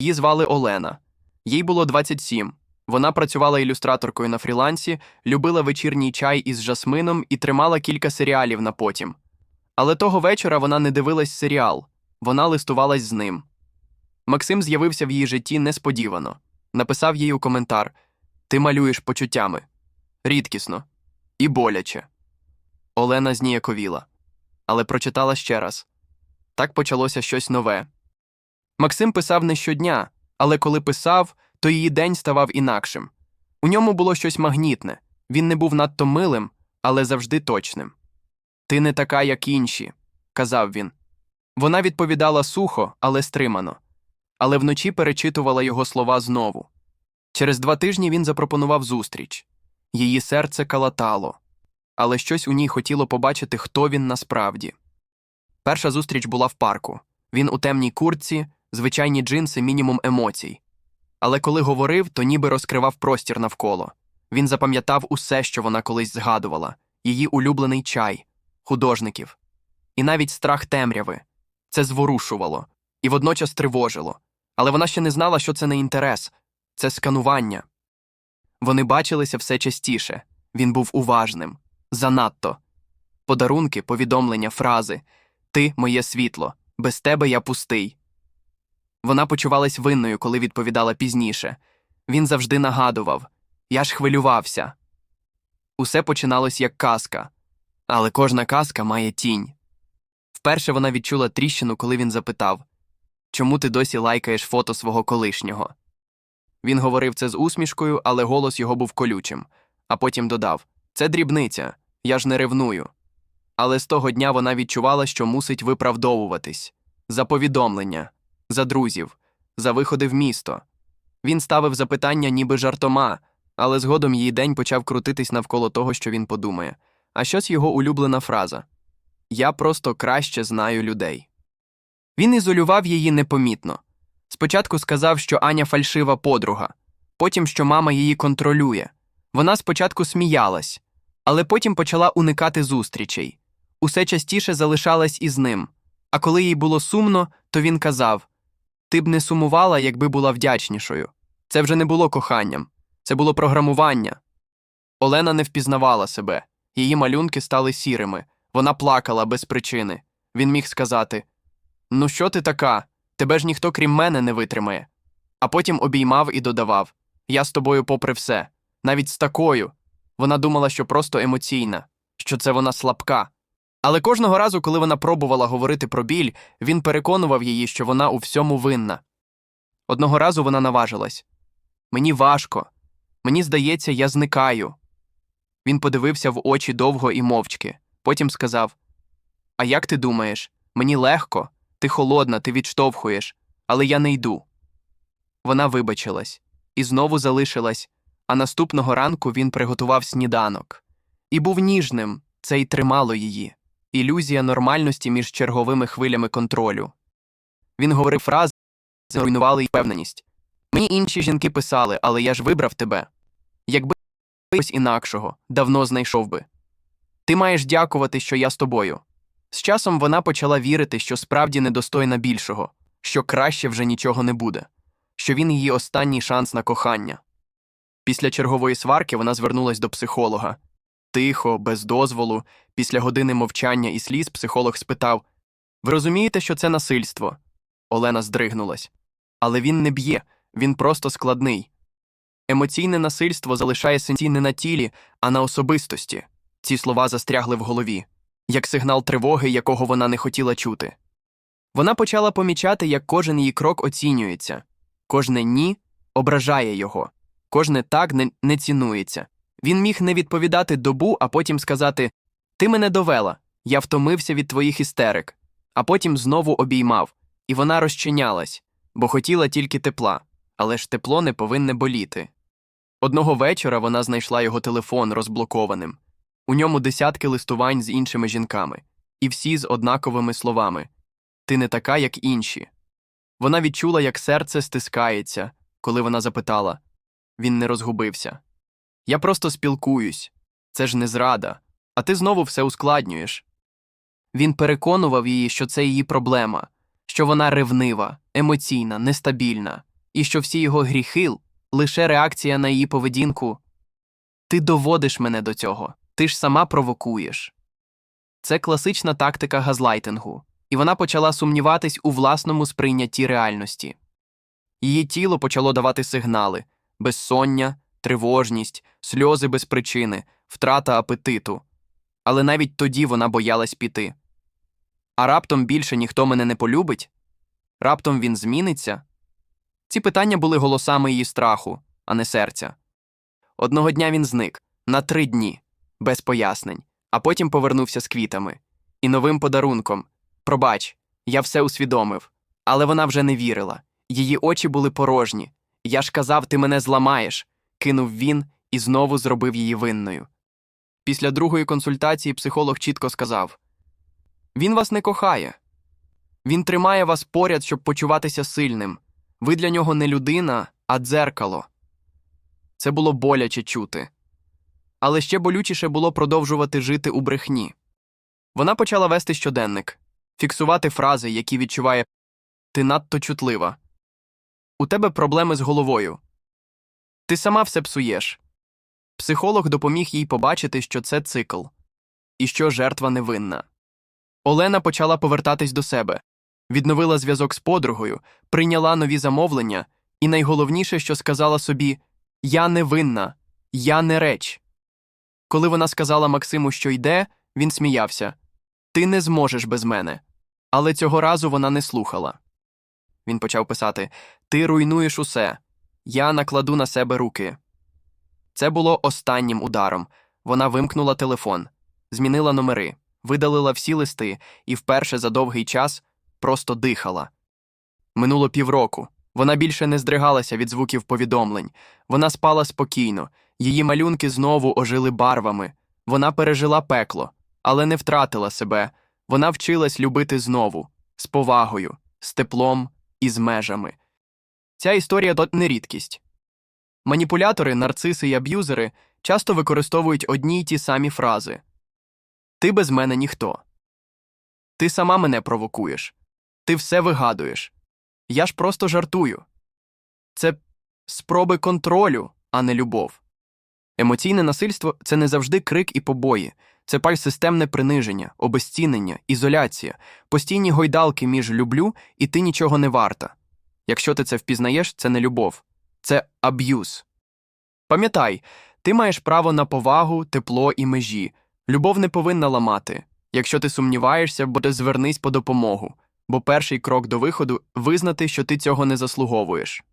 Її звали Олена. Їй було 27. Вона працювала ілюстраторкою на фрілансі, любила вечірній чай із жасмином і тримала кілька серіалів на потім. Але того вечора вона не дивилась серіал, вона листувалась з ним. Максим з'явився в її житті несподівано. Написав їй у коментар: Ти малюєш почуттями. Рідкісно. І боляче. Олена зніяковіла. Але прочитала ще раз. Так почалося щось нове. Максим писав не щодня, але коли писав, то її день ставав інакшим. У ньому було щось магнітне. Він не був надто милим, але завжди точним. Ти не така, як інші, казав він. Вона відповідала сухо, але стримано. Але вночі перечитувала його слова знову. Через два тижні він запропонував зустріч. Її серце калатало, але щось у ній хотіло побачити, хто він насправді. Перша зустріч була в парку. Він у темній куртці, звичайні джинси, мінімум емоцій. Але коли говорив, то ніби розкривав простір навколо. Він запам'ятав усе, що вона колись згадувала її улюблений чай, художників. І навіть страх темряви. Це зворушувало і водночас тривожило. Але вона ще не знала, що це не інтерес, це сканування. Вони бачилися все частіше. Він був уважним. Занадто. Подарунки, повідомлення, фрази Ти моє світло, без тебе я пустий. Вона почувалась винною, коли відповідала пізніше. Він завжди нагадував Я ж хвилювався. Усе починалось як казка, але кожна казка має тінь. Вперше вона відчула тріщину, коли він запитав Чому ти досі лайкаєш фото свого колишнього? Він говорив це з усмішкою, але голос його був колючим, а потім додав Це дрібниця, я ж не ревную. Але з того дня вона відчувала, що мусить виправдовуватись за повідомлення, за друзів, за виходи в місто. Він ставив запитання ніби жартома, але згодом її день почав крутитись навколо того, що він подумає. А щось його улюблена фраза Я просто краще знаю людей. Він ізолював її непомітно. Спочатку сказав, що Аня фальшива подруга, потім, що мама її контролює. Вона спочатку сміялась, але потім почала уникати зустрічей. Усе частіше залишалась із ним. А коли їй було сумно, то він казав Ти б не сумувала, якби була вдячнішою. Це вже не було коханням, це було програмування. Олена не впізнавала себе, її малюнки стали сірими, вона плакала без причини. Він міг сказати Ну, що ти така? Тебе ж ніхто крім мене не витримає. А потім обіймав і додавав Я з тобою попри все, навіть з такою. Вона думала, що просто емоційна, що це вона слабка. Але кожного разу, коли вона пробувала говорити про біль, він переконував її, що вона у всьому винна. Одного разу вона наважилась Мені важко. Мені здається, я зникаю. Він подивився в очі довго і мовчки, потім сказав А як ти думаєш? Мені легко, ти холодна, ти відштовхуєш, але я не йду. Вона вибачилась і знову залишилась, а наступного ранку він приготував сніданок. І був ніжним, це й тримало її ілюзія нормальності між черговими хвилями контролю. Він говорив фрази, що руйнували й впевненість. Мені інші жінки писали, але я ж вибрав тебе. Якби когось інакшого, давно знайшов би. Ти маєш дякувати, що я з тобою. З часом вона почала вірити, що справді недостойна більшого, що краще вже нічого не буде, що він її останній шанс на кохання. Після чергової сварки вона звернулась до психолога. Тихо, без дозволу, після години мовчання і сліз психолог спитав Ви розумієте, що це насильство? Олена здригнулась. Але він не б'є, він просто складний. Емоційне насильство залишає синці не на тілі, а на особистості. Ці слова застрягли в голові, як сигнал тривоги, якого вона не хотіла чути. Вона почала помічати, як кожен її крок оцінюється, кожне ні ображає його, кожне так не, не цінується. Він міг не відповідати добу, а потім сказати Ти мене довела, я втомився від твоїх істерик, а потім знову обіймав, і вона розчинялась, бо хотіла тільки тепла, але ж тепло не повинне боліти. Одного вечора вона знайшла його телефон розблокованим. У ньому десятки листувань з іншими жінками, і всі з однаковими словами Ти не така, як інші. Вона відчула, як серце стискається, коли вона запитала він не розгубився. Я просто спілкуюсь. Це ж не зрада, а ти знову все ускладнюєш. Він переконував її, що це її проблема, що вона ревнива, емоційна, нестабільна. і що всі його гріхи лише реакція на її поведінку. Ти доводиш мене до цього, ти ж сама провокуєш. Це класична тактика газлайтингу, і вона почала сумніватись у власному сприйнятті реальності. Її тіло почало давати сигнали безсоння, тривожність, сльози без причини, втрата апетиту. Але навіть тоді вона боялась піти. А раптом більше ніхто мене не полюбить? Раптом він зміниться? Ці питання були голосами її страху, а не серця. Одного дня він зник на три дні, без пояснень, а потім повернувся з квітами і новим подарунком. Пробач, я все усвідомив. Але вона вже не вірила. Її очі були порожні. Я ж казав, ти мене зламаєш, кинув він і знову зробив її винною. Після другої консультації психолог чітко сказав: Він вас не кохає. Він тримає вас поряд, щоб почуватися сильним. Ви для нього не людина, а дзеркало. Це було боляче чути. Але ще болючіше було продовжувати жити у брехні. Вона почала вести щоденник, фіксувати фрази, які відчуває ти надто чутлива. У тебе проблеми з головою. Ти сама все псуєш. Психолог допоміг їй побачити, що це цикл, і що жертва невинна. Олена почала повертатись до себе, відновила зв'язок з подругою, прийняла нові замовлення, і найголовніше, що сказала собі Я невинна, я не реч. Коли вона сказала Максиму, що йде, він сміявся Ти не зможеш без мене. Але цього разу вона не слухала. Він почав писати Ти руйнуєш усе. Я накладу на себе руки. Це було останнім ударом. Вона вимкнула телефон, змінила номери, видалила всі листи і вперше за довгий час просто дихала. Минуло півроку. Вона більше не здригалася від звуків повідомлень. Вона спала спокійно, її малюнки знову ожили барвами. Вона пережила пекло, але не втратила себе. Вона вчилась любити знову, з повагою, з теплом і з межами. Ця історія то не рідкість. Маніпулятори, нарциси і аб'юзери часто використовують одні й ті самі фрази Ти без мене ніхто. Ти сама мене провокуєш. Ти все вигадуєш. Я ж просто жартую. Це спроби контролю, а не любов. Емоційне насильство це не завжди крик і побої, це паль системне приниження, обезцінення, ізоляція, постійні гойдалки між люблю і ти нічого не варта. Якщо ти це впізнаєш, це не любов, це аб'юз. Пам'ятай, ти маєш право на повагу, тепло і межі. Любов не повинна ламати. Якщо ти сумніваєшся, буде звернись по допомогу, бо перший крок до виходу визнати, що ти цього не заслуговуєш.